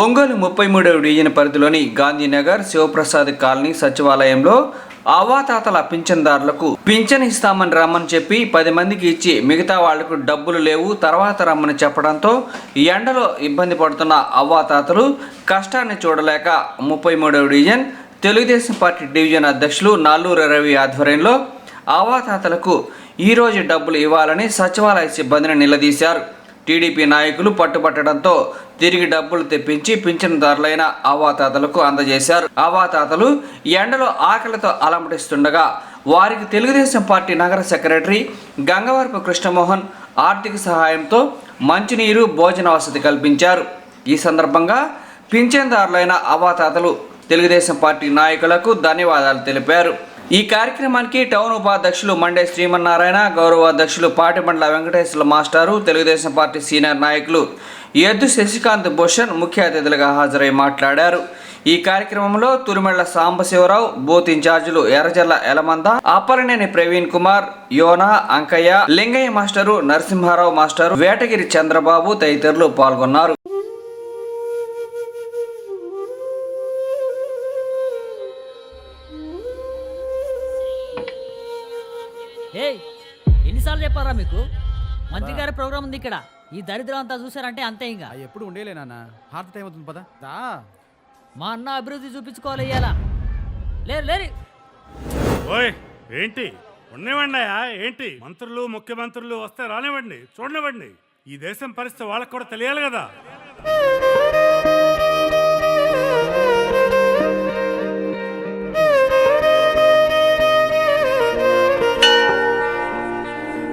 ఒంగోలు ముప్పై మూడవ డివిజన్ పరిధిలోని గాంధీనగర్ శివప్రసాద్ కాలనీ సచివాలయంలో అవాతాతల పింఛన్దారులకు పింఛన్ ఇస్తామని రమ్మని చెప్పి పది మందికి ఇచ్చి మిగతా వాళ్ళకు డబ్బులు లేవు తర్వాత రమ్మని చెప్పడంతో ఎండలో ఇబ్బంది పడుతున్న అవ్వాతాతలు కష్టాన్ని చూడలేక ముప్పై మూడవ డివిజన్ తెలుగుదేశం పార్టీ డివిజన్ అధ్యక్షులు నాల్లూరు రవి ఆధ్వర్యంలో అవాతాతలకు ఈరోజు డబ్బులు ఇవ్వాలని సచివాలయ సిబ్బందిని నిలదీశారు. టీడీపీ నాయకులు పట్టుబట్టడంతో తిరిగి డబ్బులు తెప్పించి పింఛనుదారులైన ఆవాతాతలకు అందజేశారు. అవాతాతలు ఎండలో ఆకలితో అలమటిస్తుండగా వారికి తెలుగుదేశం పార్టీ నగర సెక్రటరీ గంగవరపు కృష్ణమోహన్ ఆర్థిక సహాయంతో మంచినీరు భోజన వసతి కల్పించారు. ఈ సందర్భంగా పింఛన్దారులైన అవాతాతలు తెలుగుదేశం పార్టీ నాయకులకు ధన్యవాదాలు తెలిపారు. ఈ కార్యక్రమానికి టౌన్ ఉపాధ్యక్షులు మండే శ్రీమన్నారాయణ గౌరవ అధ్యక్షులు పాటిమండల వెంకటేశ్వర మాస్టారు తెలుగుదేశం పార్టీ సీనియర్ నాయకులు ఎద్దు శశికాంత్ భూషణ్ ముఖ్య అతిథులుగా హాజరై మాట్లాడారు. ఈ కార్యక్రమంలో తురిమెళ్ళ సాంబశివరావు బూత్ ఇన్ఛార్జీలు ఎర్రజల్ల ఎలమంద అప్పలనేని ప్రవీణ్ కుమార్ యోనా అంకయ్య లింగయ్య మాస్టరు నరసింహారావు మాస్టరు వేటగిరి చంద్రబాబు తదితరులు పాల్గొన్నారు. ఏయ్ ఎన్నిసార్లు చెప్పారా మీకు? మంత్రి గారి ప్రోగ్రామ్ ఉంది ఇక్కడ. ఈ దరిద్రం అంతా చూసారంటే అంతే ఇంకా. ఎప్పుడు ఉండేలే నాన్న. హార్ట్ టైం అవుతుంది పదా. దా. మా అన్న అభివృద్ధి చూపించుకోవాలి ఇయ్యాల. లేరు లేరు. ఓయ్ ఏంటి? ఉండనివ్వండియా ఏంటి? మంత్రులు ముఖ్యమంత్రులు వస్తే రానివ్వండి చూడనివ్వండి. ఈ దేశం పరిస్థితి వాళ్ళకు కూడా తెలియాలి కదా.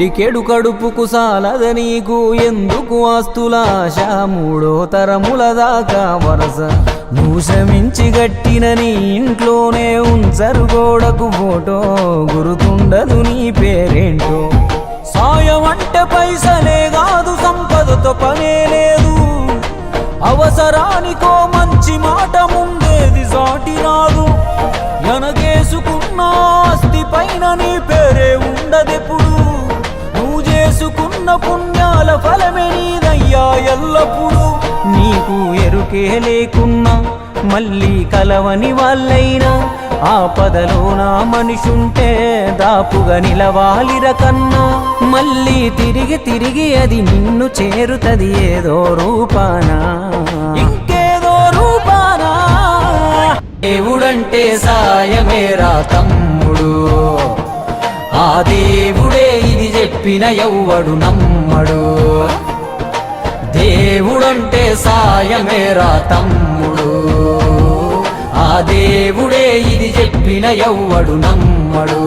పిడికెడు కడుపుకు సాలద నీకు. ఎందుకు ఆస్తులాశ? మూడో తరముల దాకా వరస. నువ్వు శ్రమించి గట్టిన నీ ఇంట్లోనే ఉంచరు గోడకు ఫోటో. గురుతుండదు నీ పేరేంటో. సాయం అంటే పైసలే కాదు సంపదతో పనే లేదు. అవసరానికో మంచి మాట ముందేది సాటి రాదు ఎనగేసుకున్న ఆస్తి పైన నీ పేరే ఉండదెప్పుడు? చేసుకున్న పుణ్యాల ఫలమే నీదయ్యా ఎల్లప్పుడు. నీకు ఎరుకే లేకున్నా మళ్ళీ కలవని వాళ్ళైనా. ఆపదలో నా మనిషుంటే దాపుగా నిలవాలిర కన్నా. మళ్ళీ తిరిగి తిరిగి అది నిన్ను చేరుతది ఏదో రూపానా. ఇంకేదో రూపాన. దేవుడంటే సాయమేరా తమ్ముడు. ఆ దేవుడే చెప్పిన ఎవ్వడు నమ్మడు. దేవుడంటే సాయమేరా తమ్ముడు. ఆ దేవుడే ఇది చెప్పిన ఎవ్వడు నమ్మడు.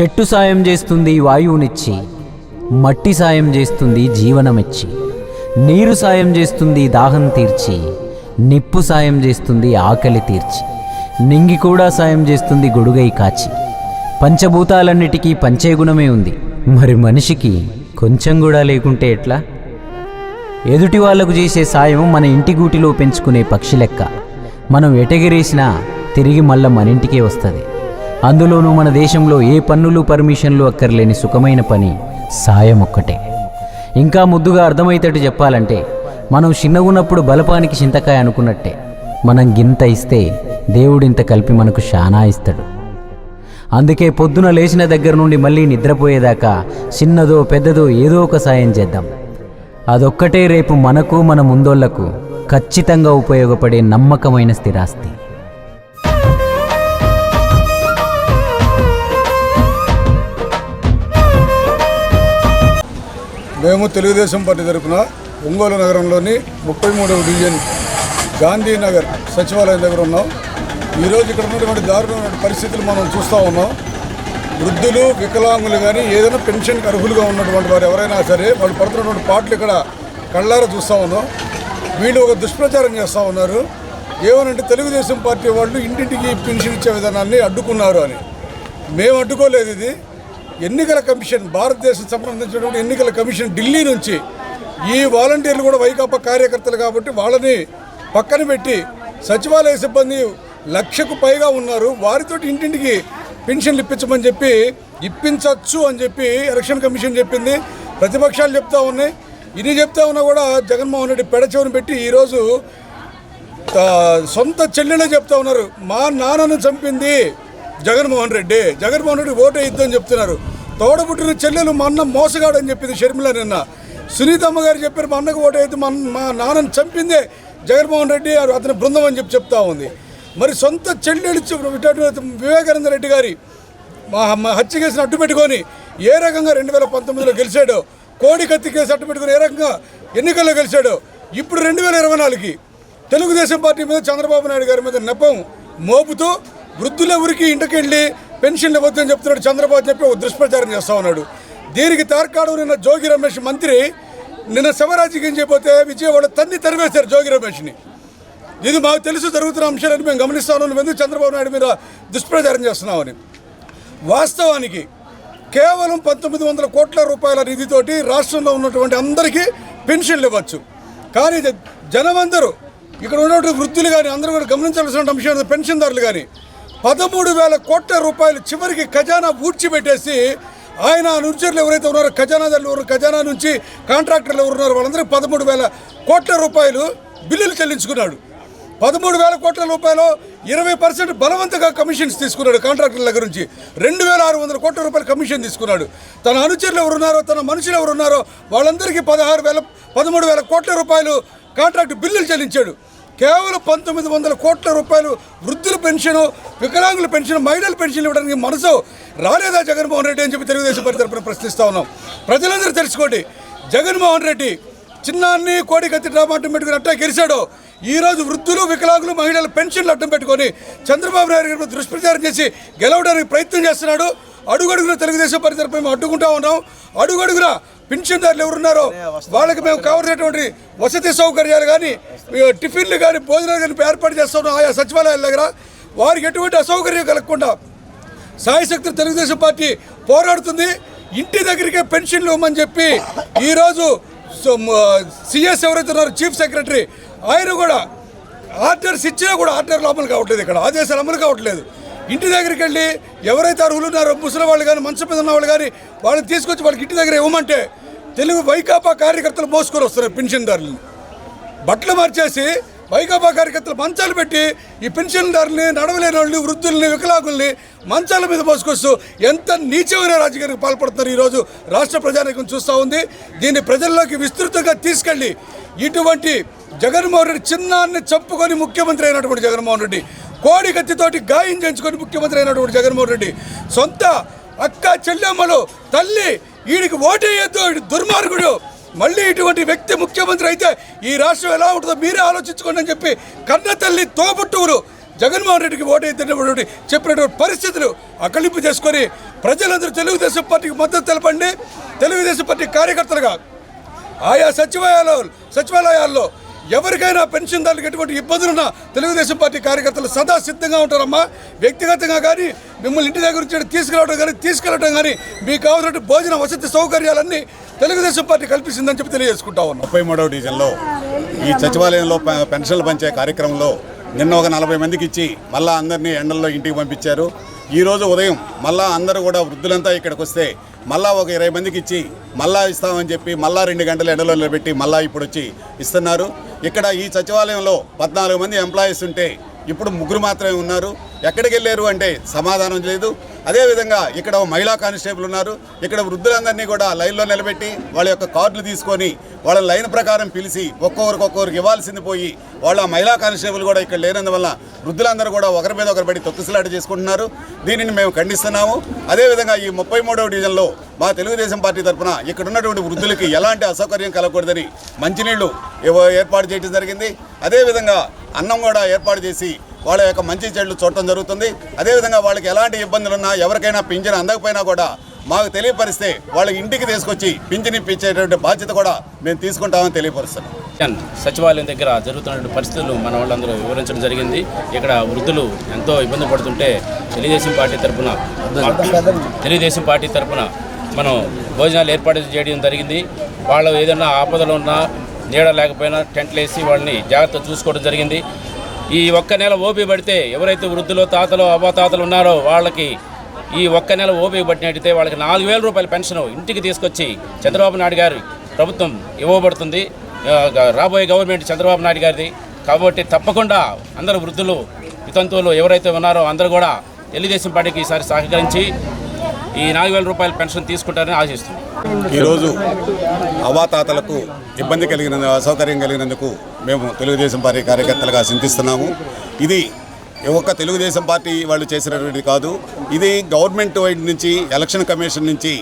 చెట్టు సాయం చేస్తుంది వాయువునిచ్చి మట్టి సాయం చేస్తుంది జీవనమిచ్చి నీరు సాయం చేస్తుంది దాహం తీర్చి నిప్పు సాయం చేస్తుంది ఆకలి తీర్చి నింగి కూడా సాయం చేస్తుంది గొడుగై కాచి. పంచభూతాలన్నిటికీ పంచే గుణమే ఉంది. మరి మనిషికి కొంచెం కూడా లేకుంటే ఎట్లా? ఎదుటి వాళ్ళకు చేసే సాయం మన ఇంటి గూటిలో పెంచుకునే పక్షి లెక్క. మనం ఎటగిరేసినా తిరిగి మళ్ళా మన ఇంటికే వస్తుంది. అందులోనూ మన దేశంలో ఏ పన్నులు పర్మిషన్లు అక్కర్లేని సుఖమైన పని సాయం ఒక్కటే. ఇంకా ముద్దుగా అర్థమయ్యేటట్టు చెప్పాలంటే మనం చిన్నగున్నప్పుడు బలపానికి చింతకాయ అనుకున్నట్టే. మనం గింత ఇస్తే దేవుడింత కలిపి మనకు శానా ఇస్తాడు. అందుకే పొద్దున లేచిన దగ్గర నుండి మళ్ళీ నిద్రపోయేదాకా చిన్నదో పెద్దదో ఏదో ఒక సాయం చేద్దాం. అదొక్కటే రేపు మనకు మన ముందోళ్ళకు ఖచ్చితంగా ఉపయోగపడే నమ్మకమైన స్థిరాస్తి. మేము తెలుగుదేశం పార్టీ తరఫున ఒంగోలు నగరంలోని ముప్పై మూడవ డివిజన్ గాంధీనగర్ సచివాలయం దగ్గర ఉన్నాం. ఈరోజు ఇక్కడ ఉన్నటువంటి దారుణమైన పరిస్థితులు మనం చూస్తూ ఉన్నాం. వృద్ధులు వికలాంగులు కానీ ఏదైనా పెన్షన్కి అర్హులుగా ఉన్నటువంటి వారు ఎవరైనా సరే వాళ్ళు పడుతున్నటువంటి పాటలు ఇక్కడ కళ్ళారా చూస్తూ ఉన్నాం. వీళ్ళు ఒక దుష్ప్రచారం చేస్తూ ఉన్నారు. ఏమనంటే తెలుగుదేశం పార్టీ వాళ్ళు ఇంటింటికి పెన్షన్ ఇచ్చే విధానాన్ని అడ్డుకున్నారు అని. మేము అడ్డుకోలేదు ఇది. ఎన్నికల కమిషన్ భారతదేశం సంబంధించినటువంటి ఎన్నికల కమిషన్ ఢిల్లీ నుంచి ఈ వాలంటీర్లు కూడా వైకాపా కార్యకర్తలు కాబట్టి వాళ్ళని పక్కన పెట్టి సచివాలయ సిబ్బంది లక్షకు పైగా ఉన్నారు. వారితో ఇంటింటికి పెన్షన్లు ఇప్పించమని చెప్పి ఇప్పించవచ్చు అని చెప్పి ఎలక్షన్ కమిషన్ చెప్పింది. ప్రతిపక్షాలు చెప్తా ఉన్నాయి. ఇది చెప్తా ఉన్నా కూడా జగన్మోహన్ రెడ్డి పెడచెవును పెట్టి ఈరోజు సొంత చెల్లెలే చెప్తా ఉన్నారు. మా నాన్నను చంపింది జగన్మోహన్ రెడ్డి. జగన్మోహన్ రెడ్డి ఓటు వేయొద్దని చెప్తున్నారు. తోడబుట్టిన చెల్లెలు మా అన్న మోసగాడని చెప్పింది షర్మిల నిన్న. సునీతమ్మ గారు చెప్పారు మా అన్నకు ఓటు వేయద్దు మా మా నాన్నను చంపిందే జగన్మోహన్ రెడ్డి అతని బృందం అని చెప్పి చెప్తా ఉంది. మరి సొంత చెల్లెలు వివేకానంద రెడ్డి గారి మా హత్య కేసును అడ్డు పెట్టుకొని ఏ రకంగా రెండు వేల పంతొమ్మిదిలో గెలిచాడో కోడి కత్తి కేసు అడ్డుపెట్టుకుని ఏ రకంగా ఎన్నికల్లో గెలిచాడో ఇప్పుడు రెండు వేల ఇరవై నాలుగుకి తెలుగుదేశం పార్టీ మీద చంద్రబాబు నాయుడు గారి మీద నెపం మోపుతూ వృద్ధుల ఊరికి ఇంటికెళ్ళి పెన్షన్లు ఇవ్వద్దని చెప్తున్నాడు చంద్రబాబు చెప్పి ఒక దుష్ప్రచారం చేస్తూ ఉన్నాడు. దీనికి తార్కాడు నిన్న జోగి రమేష్ మంత్రి నిన్న శివరాజకీయం చేయబోతే విజయవాడ తన్ని తరివేశారు జోగి రమేష్ని. ఇది మాకు తెలుసు జరుగుతున్న అంశాలని మేము గమనిస్తాను. నువ్వు ఎందుకు చంద్రబాబు నాయుడు మీద దుష్ప్రచారం చేస్తున్నామని వాస్తవానికి కేవలం పంతొమ్మిది వందల కోట్ల రూపాయల నిధితోటి రాష్ట్రంలో ఉన్నటువంటి అందరికీ పెన్షన్లు ఇవ్వచ్చు. కానీ జనమందరూ ఇక్కడ ఉన్నటువంటి వృద్ధులు కానీ అందరూ కూడా గమనించాల్సిన అంశం పెన్షన్దారులు కానీ పదమూడు వేల కోట్ల రూపాయలు చివరికి ఖజానా ఊడ్చిపెట్టేసి ఆయన అనుచరులు ఎవరైతే ఉన్నారో ఖజానాదారులు ఎవరు ఖజానా నుంచి కాంట్రాక్టర్లు ఎవరు ఉన్నారో పదమూడు వేల కోట్ల రూపాయలు బిల్లులు చెల్లించుకున్నాడు. పదమూడు వేల కోట్ల రూపాయలు ఇరవై పర్సెంట్ బలవంతంగా కమిషన్స్ తీసుకున్నాడు కాంట్రాక్టర్ల దగ్గర నుంచి. రెండు వేల ఆరు వందల కోట్ల రూపాయల కమిషన్ తీసుకున్నాడు. తన అనుచరులు ఎవరున్నారో తన మనుషులు ఎవరున్నారో వాళ్ళందరికీ పదహారు వేల పదమూడు వేల కోట్ల రూపాయలు కాంట్రాక్ట్ బిల్లులు చెల్లించాడు. కేవలం పంతొమ్మిది వందల కోట్ల రూపాయలు వృద్ధుల పెన్షన్ వికలాంగుల పెన్షన్ మహిళల పెన్షన్ ఇవ్వడానికి మనసు రాలేదా జగన్మోహన్ రెడ్డి అని చెప్పి తెలుగుదేశం పార్టీ తరపున ప్రశ్నిస్తూ ఉన్నాం. ప్రజలందరూ తెలుసుకోండి. జగన్మోహన్ రెడ్డి చిన్నాన్ని కోడి కత్తి డ్రామా అడ్డం అట్టా గెలిచాడో. ఈ రోజు వృద్ధులు వికలాంగులు మహిళలు పెన్షన్లు అడ్డం పెట్టుకొని చంద్రబాబు నాయుడు గారి దుష్ప్రచారం చేసి గెలవడానికి ప్రయత్నం చేస్తున్నాడు. అడుగడుగున తెలుగుదేశం పార్టీ తరపున మేము అడ్డుకుంటా ఉన్నాం. అడుగడుగున పెన్షన్దారులు ఎవరున్నారో వాళ్ళకి మేము కావలసినటువంటి వసతి సౌకర్యాలు కానీ టిఫిన్లు కానీ భోజనాలు కానీ ఏర్పాటు చేస్తున్నాం ఆయా సచివాలయాల దగ్గర. వారికి ఎటువంటి అసౌకర్యం కలగకుండా సాయశక్తులు తెలుగుదేశం పార్టీ పోరాడుతుంది. ఇంటి దగ్గరికే పెన్షన్లు ఇవ్వమని చెప్పి ఈరోజు సిఎస్ ఎవరైతే ఉన్నారో చీఫ్ సెక్రటరీ ఆయన కూడా ఆర్డర్స్ ఇచ్చినా కూడా ఆర్డర్లు అమలు కావట్లేదు ఇక్కడ. ఆదేశాలు అమలు కావట్లేదు. ఇంటి దగ్గరికి వెళ్ళి ఎవరైతే అర్హులు ఉన్నారో ముసలి వాళ్ళు కానీ మంచం మీద ఉన్న వాళ్ళు కానీ వాళ్ళని తీసుకొచ్చి వాళ్ళకి ఇంటి దగ్గర ఇవ్వమంటే తెలుగు వైకాపా కార్యకర్తలు మోసుకొని వస్తున్నారు పెన్షన్దారులు బట్టలు మార్చేసి వైకాపా కార్యకర్తలు మంచాలు పెట్టి ఈ పెన్షన్దారుల్ని నడవలేని వాళ్ళని వృద్ధుల్ని వికలాంగుల్ని మంచాల మీద మోసుకొస్తూ ఎంత నీచమైన రాజకీయానికి పాల్పడుతున్నారు ఈరోజు రాష్ట్ర ప్రజానికం చూస్తూ ఉంది. దీన్ని ప్రజల్లోకి విస్తృతంగా తీసుకెళ్ళి ఇటువంటి జగన్మోహన్ రెడ్డి చిన్నాన్ని చంపుకొని ముఖ్యమంత్రి అయినటువంటి జగన్మోహన్ రెడ్డి కోడి కత్తితోటి గాయం చేయించుకొని ముఖ్యమంత్రి అయినటువంటి జగన్మోహన్ రెడ్డి సొంత అక్క చెల్లెమ్మలు తల్లి వీడికి ఓటేయద్దు వీడి దుర్మార్గుడు. మళ్ళీ ఇటువంటి వ్యక్తి ముఖ్యమంత్రి అయితే ఈ రాష్ట్రం ఎలా ఉంటుందో మీరే ఆలోచించుకోండి అని చెప్పి కన్న తల్లి తోబుట్టువులు జగన్మోహన్ రెడ్డికి ఓటేద్దటువంటి చెప్పినటువంటి పరిస్థితులు అకలింపు చేసుకొని ప్రజలందరూ తెలుగుదేశం పార్టీకి మద్దతు తెలపండి. తెలుగుదేశం పార్టీ కార్యకర్తలుగా ఆయా సచివాలయాల్లో సచివాలయాల్లో ఎవరికైనా పెన్షన్దారులకు ఎటువంటి ఇబ్బందులున్నా తెలుగుదేశం పార్టీ కార్యకర్తలు సదా సిద్ధంగా ఉంటారమ్మా. వ్యక్తిగతంగా కానీ మిమ్మల్ని ఇంటి దగ్గర నుంచి తీసుకురావడం కానీ తీసుకెళ్ళడం కానీ మీకు కావాల్సిన భోజన వసతి సౌకర్యాలన్నీ తెలుగుదేశం పార్టీ కల్పిస్తుందని చెప్పి తెలియజేసుకుంటా ఉన్నాం. ముప్పై మూడవ డివిజన్లో ఈ సచివాలయంలో పెన్షన్లు పంచే కార్యక్రమంలో నిన్న ఒక నలభై మందికి ఇచ్చి మళ్ళా అందరినీ ఎండల్లో ఇంటికి పంపించారు. ఈరోజు ఉదయం మళ్ళా అందరూ కూడా వృద్ధులంతా ఇక్కడికి వస్తే మళ్ళా ఒక ఇరవై మందికి ఇచ్చి మళ్ళా ఇస్తామని చెప్పి మళ్ళా రెండు గంటలు ఎండలో నిలబెట్టి మళ్ళా ఇప్పుడు వచ్చి ఇస్తున్నారు. ఇక్కడ ఈ సచివాలయంలో పద్నాలుగు మంది ఎంప్లాయీస్ ఉంటే ఇప్పుడు ముగ్గురు మాత్రమే ఉన్నారు. ఎక్కడికి వెళ్ళారు అంటే సమాధానం లేదు. అదేవిధంగా ఇక్కడ ఓ మహిళా కానిస్టేబుల్ ఉన్నారు. ఇక్కడ వృద్ధులందరినీ కూడా లైన్లో నిలబెట్టి వాళ్ళ యొక్క కార్డులు తీసుకొని వాళ్ళ లైన్ ప్రకారం పిలిచి ఒక్కొక్కరికి ఒక్కొక్కరికి ఇవ్వాల్సింది పోయి వాళ్ళ మహిళా కానిస్టేబుల్ కూడా ఇక్కడ లేనందువల్ల వృద్ధులందరూ కూడా ఒకరి మీద ఒకరు పడి తొక్కిసలాట చేసుకుంటున్నారు. దీనిని మేము ఖండిస్తున్నాము. అదేవిధంగా ఈ ముప్పై మూడవ డివిజన్లో మా తెలుగుదేశం పార్టీ తరఫున ఇక్కడ ఉన్నటువంటి వృద్ధులకి ఎలాంటి అసౌకర్యం కలగకూడదని మంచినీళ్ళు ఏర్పాటు చేయడం జరిగింది. అదేవిధంగా అన్నం కూడా ఏర్పాటు చేసి వాళ్ళ యొక్క మంచి చెడులు చూడటం జరుగుతుంది. అదేవిధంగా వాళ్ళకి ఎలాంటి ఇబ్బందులు ఉన్నా ఎవరికైనా పింఛన్ అందకపోయినా కూడా మాకు తెలియపరిస్తే వాళ్ళ ఇంటికి తీసుకొచ్చి పింఛన్ ఇప్పించేటువంటి బాధ్యత కూడా మేము తీసుకుంటామని తెలియపరుస్తున్నాం. సచివాలయం దగ్గర జరుగుతున్న పరిస్థితులు మన వాళ్ళందరూ వివరించడం జరిగింది. ఇక్కడ వృద్ధులు ఎంతో ఇబ్బంది పడుతుంటే తెలుగుదేశం పార్టీ తరఫున తెలుగుదేశం పార్టీ తరఫున మనం భోజనాలు ఏర్పాటు చేయడం జరిగింది. వాళ్ళు ఏదైనా ఆపదలు ఉన్నా నీడ లేకపోయినా టెంట్లు వేసి వాళ్ళని జాగ్రత్త చూసుకోవడం జరిగింది. ఈ ఒక్క నెల ఓపి పడితే ఎవరైతే వృద్ధులు తాతలు అవ్వతాతలు ఉన్నారో వాళ్ళకి ఈ ఒక్క నెల ఓపిక పట్టినట్టయితే వాళ్ళకి నాలుగు వేల రూపాయల పెన్షన్ ఇంటికి తీసుకొచ్చి చంద్రబాబు నాయుడు గారి ప్రభుత్వం ఇవ్వబడుతుంది. రాబోయే గవర్నమెంట్ చంద్రబాబు నాయుడు గారిది. కాబట్టి తప్పకుండా అందరు వృద్ధులు వితంతువులు ఎవరైతే ఉన్నారో అందరూ కూడా తెలుగుదేశం పార్టీకి ఈసారి సహకరించి ఈ నాలుగు వేల రూపాయల పెన్షన్ తీసుకుంటారని ఆశిస్తున్నాం. ఈరోజు అవాతాతలకు ఇబ్బంది కలిగిన అసౌకర్యం కలిగినందుకు మేము తెలుగుదేశం పార్టీ కార్యకర్తలుగా చింతిస్తున్నాము. ఇది ఒక్క తెలుగుదేశం పార్టీ వాళ్ళు చేసినటువంటి కాదు. ఇది గవర్నమెంట్ వైడ్ నుంచి ఎలక్షన్ కమిషన్ నుంచి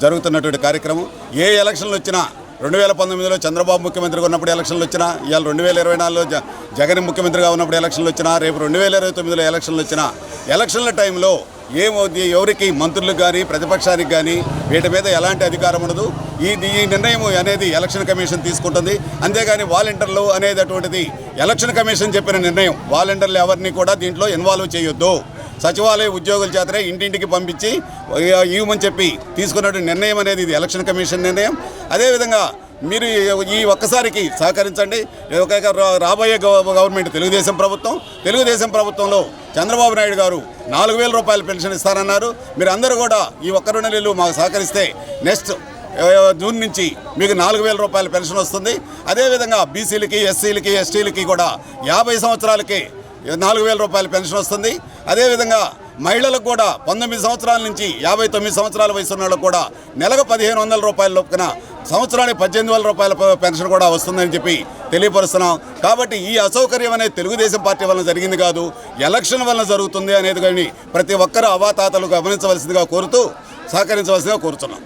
జరుగుతున్నటువంటి కార్యక్రమం. ఏ ఎలక్షన్లు వచ్చినా రెండు వేల పంతొమ్మిదిలో చంద్రబాబు ముఖ్యమంత్రిగా ఉన్నప్పుడు ఎలక్షన్లు వచ్చినా ఇవాళ రెండు వేల ఇరవై నాలుగులో జ- జగన్ ముఖ్యమంత్రిగా ఉన్నప్పుడు ఎలక్షన్లు వచ్చినా రేపు రెండు వేల ఇరవై తొమ్మిదిలో ఎలక్షన్లు వచ్చినా ఎలక్షన్ల టైంలో ఏమవుద్ది ఎవరికి మంత్రులకు కానీ ప్రతిపక్షానికి కానీ వీటి మీద ఎలాంటి అధికారం ఉండదు. ఈ ఈ నిర్ణయం అనేది ఎలక్షన్ కమిషన్ తీసుకుంటుంది. అంతేగాని వాలంటీర్లు అనేది అటువంటిది ఎలక్షన్ కమిషన్ చెప్పిన నిర్ణయం. వాలంటీర్లు ఎవరిని కూడా దీంట్లో ఇన్వాల్వ్ చేయొద్దు. సచివాలయ ఉద్యోగుల చేతనే ఇంటింటికి పంపించి ఇవ్వమని చెప్పి తీసుకున్నటువంటి నిర్ణయం అనేది ఇది ఎలక్షన్ కమిషన్ నిర్ణయం. అదేవిధంగా మీరు ఈ ఒక్కసారికి సహకరించండి. ఒక రా- రాబోయే గవర్నమెంట్ తెలుగుదేశం ప్రభుత్వం. తెలుగుదేశం ప్రభుత్వంలో చంద్రబాబు నాయుడు గారు నాలుగు వేల రూపాయల పెన్షన్ ఇస్తారన్నారు మీరు అందరూ కూడా ఈ ఒక్క రెండు నెలలు మాకు సహకరిస్తే నెక్స్ట్ జూన్ నుంచి మీకు నాలుగు వేల రూపాయల పెన్షన్ వస్తుంది. అదేవిధంగా బీసీలకి ఎస్సీలకి ఎస్టీలకి కూడా యాభై సంవత్సరాలకి నాలుగు వేల రూపాయల పెన్షన్ వస్తుంది. అదేవిధంగా మహిళలకు కూడా పంతొమ్మిది సంవత్సరాల నుంచి యాభై తొమ్మిది సంవత్సరాల వయసు ఉన్న వాళ్ళకు కూడా నెలకు పదిహేను వందల రూపాయల లోపున సంవత్సరానికి పద్దెనిమిది వేల రూపాయల పెన్షన్ కూడా వస్తుందని చెప్పి తెలియపరుస్తున్నాం. కాబట్టి ఈ అసౌకర్యం అనేది తెలుగుదేశం పార్టీ వలన జరిగింది కాదు ఎలక్షన్ వలన జరుగుతుంది అనేది కానీ ప్రతి ఒక్కరూ అవాతాతలు గమనించవలసిందిగా కోరుతూ సహకరించవలసిందిగా కోరుతున్నాం.